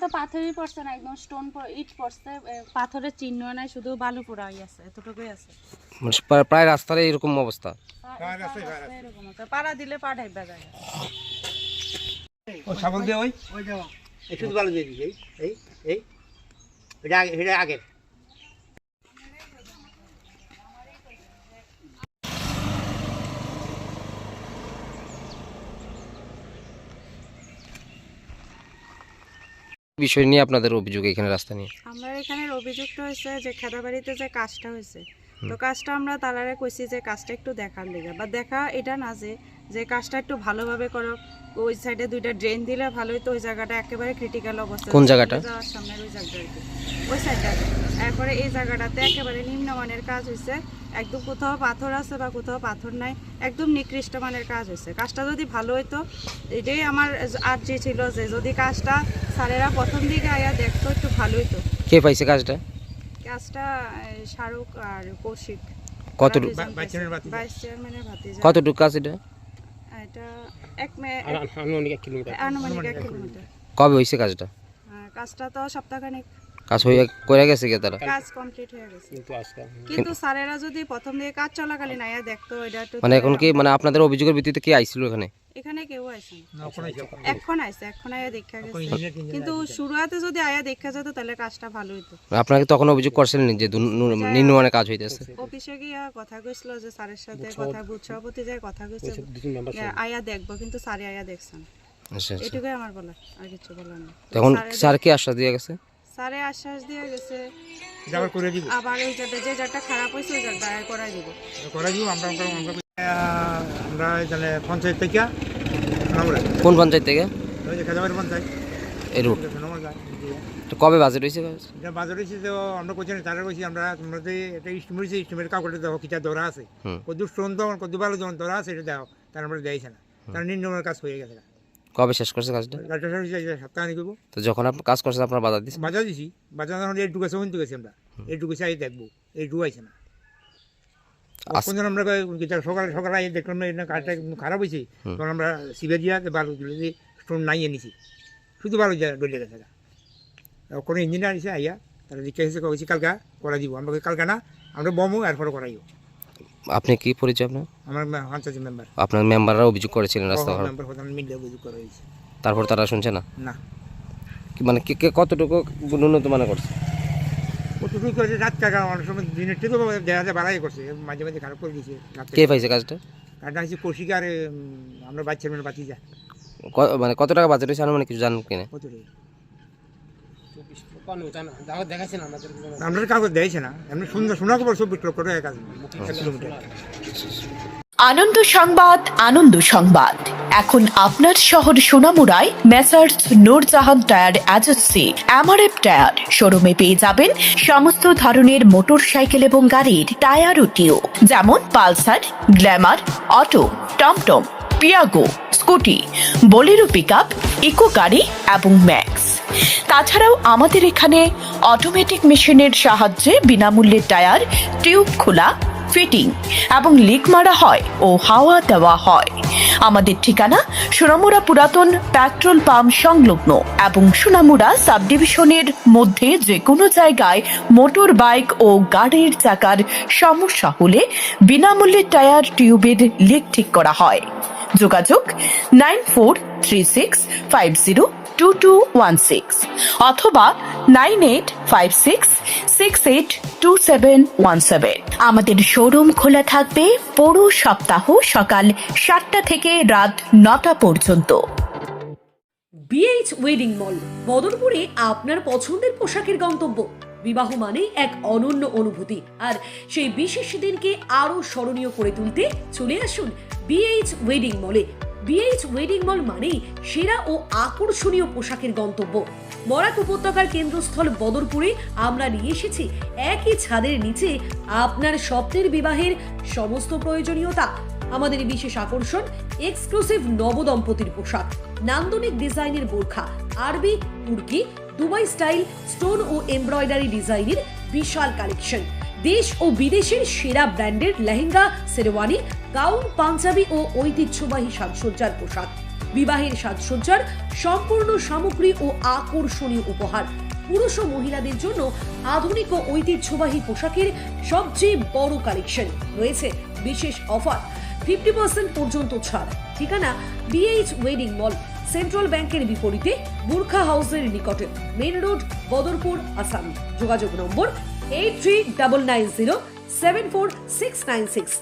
তো পাথরই পড়ছে না একদম স্টোন ইট পড়ছে পাথরের চিহ্ন নাই শুধু বালু পোড়াই আছে এতটুকুই আছে। মানে প্রায়- রাস্তারে এরকম অবস্থা। পাড়া দিলে পা ঢাইবা যায় ও ছাগল দিয়ে ওই। ওই দেওয়া। এই শুধু ভালো দিয়ে দিই এই এই এটা আগে এটা আগে। বিষয় নিয়ে আপনাদের অভিযোগ এখানে রাস্তা নিয়ে? আমরা এখানে অভিযুক্ত হয়েছে যে খেদাবাড়িতে যে কাজটা হয়েছে। তো কাজটা আমরা তালারে কইছি যে কাজটা একটু দেখার লেগে। বা দেখা এটা না যে যে কাজটা একটু ভালোভাবে করো। ওই সাইডে দুইটা ড্রেন দিলে ভালোই তো ওই জায়গাটা একেবারে ক্রিটিক্যাল অবস্থা। কোন জায়গাটা? যাওয়ার সামনের ওই জায়গাটা ওই সাইডটা এরপরে এই জায়গাটাতে একেবারে নিম্নমানের কাজ হয়েছে একদম কোথাও পাথর আছে বা কোথাও পাথর নাই একদম নিকৃষ্ট মানের কাজ হয়েছে কাজটা যদি ভালো হইতো এটাই আমার আর্জি ছিল যে যদি কাজটা স্যারেরা প্রথম দিকে আয়া দেখতো একটু ভালো হইতো। কে পাইছে কাজটা? কাজটা শাহরুখ আর কৌশিক। কতটুকু? কতটুকু কাজ এটা? এটা এক মে আনুমানিক এক কিলোমিটার। আনুমানিক এক কিলোমিটার। কবে হয়েছে কাজটা? কাজটা তো সপ্তাহখানেক। কাজ হয়ে করে গেছে কে তারা? কাজ কমপ্লিট হয়ে গেছে। কিন্তু আজকে কিন্তু স্যারেরা যদি প্রথম দিকে কাজ চলাকালীন আয়া দেখতো এটা একটু মানে এখন কি মানে আপনাদের অভিযোগের ভিত্তিতে কে আইছিল এখানে? এখানে কেউ আসে না। এখন আইছে এখন আয়া দেখা গেছে। কিন্তু শুরুয়াতে যদি আয়া দেখা যেত তাহলে কাজটা ভালো হইতো। আপনাকে তখন অভিযোগ করছিলেন যে দু- নু- কাজ হইতেছে? অফিসে গিয়া কথা কইছিল যে স্যারের সাথে কথা বুথ সভাপতি যায় কথা কইছে। আয়া দেখব কিন্তু স্যারে আয়া দেখছেন আচ্ছা আচ্ছা। এটুকুই আমার বলার আর কিছু বলার নেই। তখন স্যার কি আশ্বাস দিয়ে গেছে? স্যারে আশ্বাস দিয়ে গেছে আবার করে দিব? আবার ওই জায়গাটা যে জায়গাটা খারাপ হয়েছে ওই জায়গাটা দিব। করে দিব আমরা আমরা এখানে পঞ্চায়েত থেকে কোন পঞ্চায়েত থেকে? ওই যে খেলাবাড়ি পঞ্চায়েত। এই রুট তো কবে বাজেট হয়েছে? এটা বাজার হয়েছে তো আমরা কোথায় তারা কইছি আমরা তোমরা যে এটা স্টিমের হয়েছে স্টিমের কাগজে দেখো কিটা ধরা আছে। কত স্টোন তো কত ভালো যখন ধরা আছে এটা দেখো। তার আমরা দেয়ছে না। তার নিম্নমানের কাজ হয়ে গেছে কবে শেষ করছে কাজটা? হয়েছে আনি করব তো যখন আপনি কাজ করছেন আপনার বাধা দিচ্ছে বাজার দিছি। বাজার যখন এইটুকু আছে ওইটুকু আছে আমরা। এইটুকু আই দেখব। এইটুকু আছে না। কোনদিন আমরা সকালে সকালে দেখলাম না কাজটা খারাপ হয়েছে তখন আমরা শিবে দিয়া বালু তুলে দিয়ে স্টোন নাই এনেছি শুধু বালু যা ডলে গেছে কোনো ইঞ্জিনিয়ার এসে আইয়া তারা জিজ্ঞাসা কালকা করা দিব? আমরা কালকা না আমরা বমু এরপরে করাইও। আপনি কি পরিচয় আপনার? আমার পঞ্চায়েত মেম্বার আপনার মেম্বাররা অভিযোগ করেছিলেন রাস্তা খারাপ প্রধান মিলে অভিযোগ করা হয়েছে তারপর তারা শুনছে না? না। কি মানে কে কে কতটুকু ন্যূনত মানে করছে? কতটুকু করেছে? রাত কাকা অনেক সময় দিনের থেকেও দেখা যায় বাড়াই করছে। মাঝে মাঝে খারাপ করে দিয়েছে কে পাইছে কাজটা? কারণটা হচ্ছে কৌশিক আর আমরা বাচ্চার মেয়ে বাতি যা ক- মানে কত টাকা বাজেট হয়েছে? মানে কিছু জানেন কিনা? কত রে আমরা কাগজ দিয়েছে না। এমনি সুন্দর শোনা খবর চব্বিশ লক্ষ টাকা কাজ আনন্দ সংবাদ আনন্দ সংবাদ। এখন আপনার শহর সোনামুড়ায় Messrs Noorjahan tyre agency MRF tyre. শোরুমে পেয়ে যাবেন সমস্ত ধরনের মোটর সাইকেল এবং গাড়ির টায়ার ও টিও। যেমন পালসার গ্ল্যামার অটো টমটম Piaggio Scooty Bolero pickup Eeco গাড়ি এবং ম্যাক্স তাছাড়াও আমাদের এখানে অটোমেটিক মেশিনের সাহায্যে বিনামূল্যে টায়ার টিউব খোলা ফিটিং এবং লিক মারা হয় ও হাওয়া দেওয়া হয়। আমাদের ঠিকানা সোনামুড়া পুরাতন পেট্রোল পাম্প সংলগ্ন এবং সোনামুড়া সাবডিভিশনের মধ্যে যে কোনো জায়গায় মোটর বাইক ও গাড়ির চাকার সমস্যা হলে বিনামূল্যে টায়ার টিউবের লিক ঠিক করা হয়। যোগাযোগ nine four three six five zero two two one six অথবা nine eight five six six eight two seven one seven আমাদের শোরুম খোলা থাকবে পুরো সপ্তাহ সকাল সাতটা থেকে রাত নটা পর্যন্ত। বিএইচ ওয়েডিং মল বদরপুরে আপনার পছন্দের পোশাকের গন্তব্য। বিবাহ মানেই এক অনন্য অনুভূতি। আর সেই বিশেষ দিনকে আরও স্মরণীয় করে তুলতে চলে আসুন বিএইচ ওয়েডিং মলে বিএইচ ওয়েডিং মল মানেই সেরা ও আকর্ষণীয় পোশাকের গন্তব্য। বরাক উপত্যকার কেন্দ্রস্থল বদরপুরে আমরা নিয়ে এসেছি একই ছাদের নিচে আপনার স্বপ্নের বিবাহের সমস্ত প্রয়োজনীয়তা। আমাদের বিশেষ আকর্ষণ এক্সক্লুসিভ নবদম্পতির পোশাক। নান্দনিক ডিজাইনের বোরখা, আরবি, তুর্কি, দুবাই স্টাইল, স্টোন ও এমব্রয়ডারি ডিজাইনের বিশাল কালেকশন দেশ ও বিদেশের সেরা ব্র্যান্ডের লেহেঙ্গা, শেরওয়ানি, গাউন, পাঞ্জাবি ও ঐতিহ্যবাহী সাজসজ্জার পোশাক। বিবাহের সাজসজ্জার সম্পূর্ণ সামগ্রী ও আকর্ষণীয় উপহার। পুরুষ ও মহিলাদের জন্য আধুনিক ও ঐতিহ্যবাহী পোশাকের সবচেয়ে বড় কালেকশন রয়েছে বিশেষ অফার। ফিফটি পার্সেন্ট পর্যন্ত ছাড়। ঠিকানা বিএইচ ওয়েডিং মল সেন্ট্রাল ব্যাংকের বিপরীতে বুর্খা হাউসের নিকটে মেন রোড বদরপুর আসাম যোগাযোগ number eight three double nine zero seven four six nine six